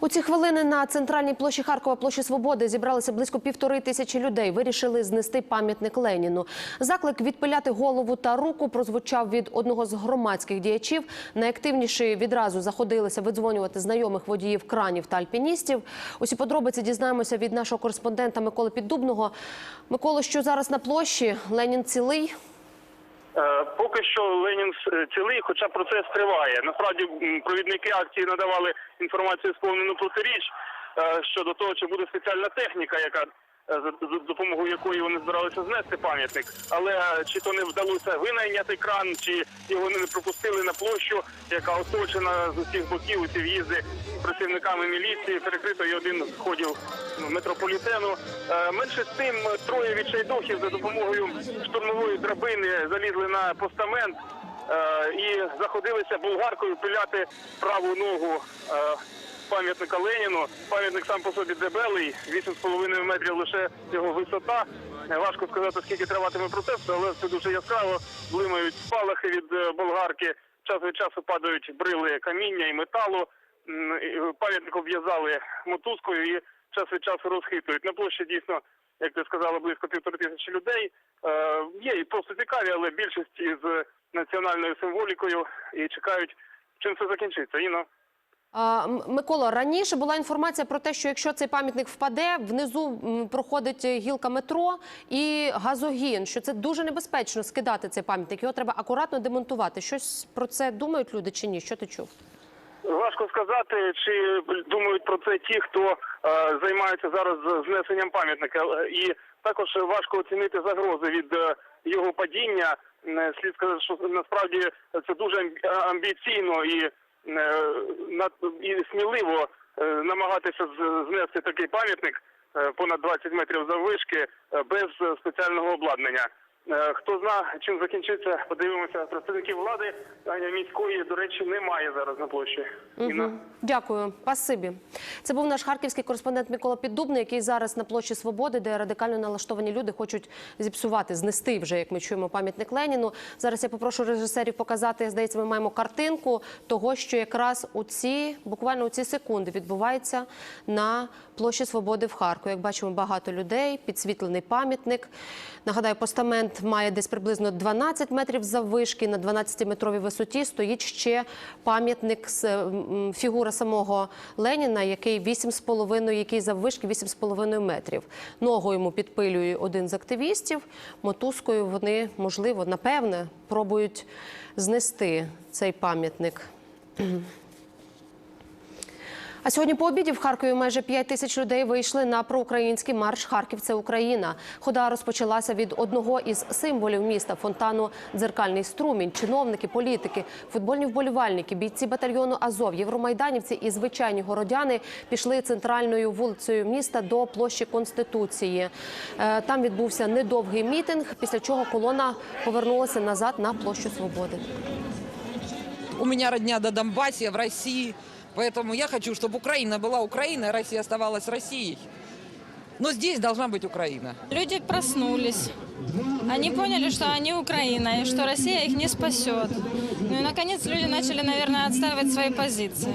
У ці хвилини на центральній площі Харкова, площі Свободи, зібралися близько півтори тисячі людей. Вирішили знести пам'ятник Леніну. Заклик відпиляти голову та руку прозвучав від одного з громадських діячів. Найактивніші відразу заходилися видзвонювати знайомих водіїв кранів та альпіністів. Усі подробиці дізнаємося від нашого кореспондента Миколи Піддубного. Миколо, що зараз на площі? Ленін цілий? Е, Поки що Ленін цілий, хоча процес триває. Насправді провідники акції надавали інформацію сповнену протиріч е, щодо того, чи буде спеціальна техніка, яка е, за за допомогою якої вони збиралися знести пам'ятник. Але е, чи то не вдалося винайняти кран, чи його не пропустили на площу, яка оточена з усіх боків усі в'їзди працівниками міліції, перекрито і один з входів метрополітену. Е, Менше з тим троє відчайдухів за допомогою штурмової драбини залізли на постамент е, і заходилися болгаркою пиляти праву ногу е, пам'ятника Леніну. Пам'ятник сам по собі дебелий, 8,5 метрів лише його висота. Важко сказати, скільки триватиме процес, але це дуже яскраво. Блимають спалахи від е, болгарки. Час від часу падають брили каміння і металу. Пам'ятник обв'язали мотузкою і час від часу розхитують. На площі дійсно, як ти сказала, близько півтори тисячі людей. Е, є і просто цікаві, але більшість із національною символікою і чекають, чим це закінчиться. Іно. Микола, раніше була інформація про те, що якщо цей пам'ятник впаде, внизу проходить гілка метро і газогін, що це дуже небезпечно скидати цей пам'ятник. Його треба акуратно демонтувати. Щось про це думають люди чи ні? Що ти чув? Важко сказати, чи думають про це ті, хто е, займається зараз знесенням пам'ятника. Е, І також важко оцінити загрози від е, його падіння. Е, Слід сказати, що насправді це дуже амбіційно і, е, і сміливо е, намагатися знести такий пам'ятник е, понад 20 метрів заввишки е, без е, спеціального обладнання. Е, Хто зна, чим закінчиться, подивимося. Представників влади Аня міської, до речі, немає зараз на площі. Мгм. Дякую, пасибі. Це був наш харківський кореспондент Микола Піддубний, який зараз на площі Свободи, де радикально налаштовані люди хочуть зіпсувати, знести вже, як ми чуємо, пам'ятник Леніну. Зараз я попрошу режисерів показати. Здається, ми маємо картинку того, що якраз у ці буквально у ці секунди відбувається на площі Свободи в Харкові. Як бачимо, багато людей, підсвітлений пам'ятник. Нагадаю, постамент має десь приблизно 12 метрів заввишки. На 12-метровій висоті стоїть ще пам'ятник фігура самого Леніна, який 8,5, який заввишки 8,5 метрів. Ногу йому підпилює один з активістів. Мотузкою вони, можливо, напевне, пробують знести цей пам'ятник. А сьогодні по обіді в Харкові майже 5 тисяч людей вийшли на проукраїнський марш Харків це Україна. Хода розпочалася від одного із символів міста фонтану Дзеркальний струмінь. Чиновники, політики, футбольні вболівальники, бійці батальйону Азов, євромайданівці і звичайні городяни пішли центральною вулицею міста до площі Конституції. Е, Там відбувся недовгий мітинг, після чого колона повернулася назад на площу Свободи. У меня родня до Донбассе, в России. Поэтому я хочу, чтобы Украина была Украиной, а Россия оставалась Россией. Но здесь должна быть Украина. Люди проснулись. Они поняли, что они Украина и что Россия их не спасет. Ну и наконец люди начали, наверное, отстаивать свои позиции.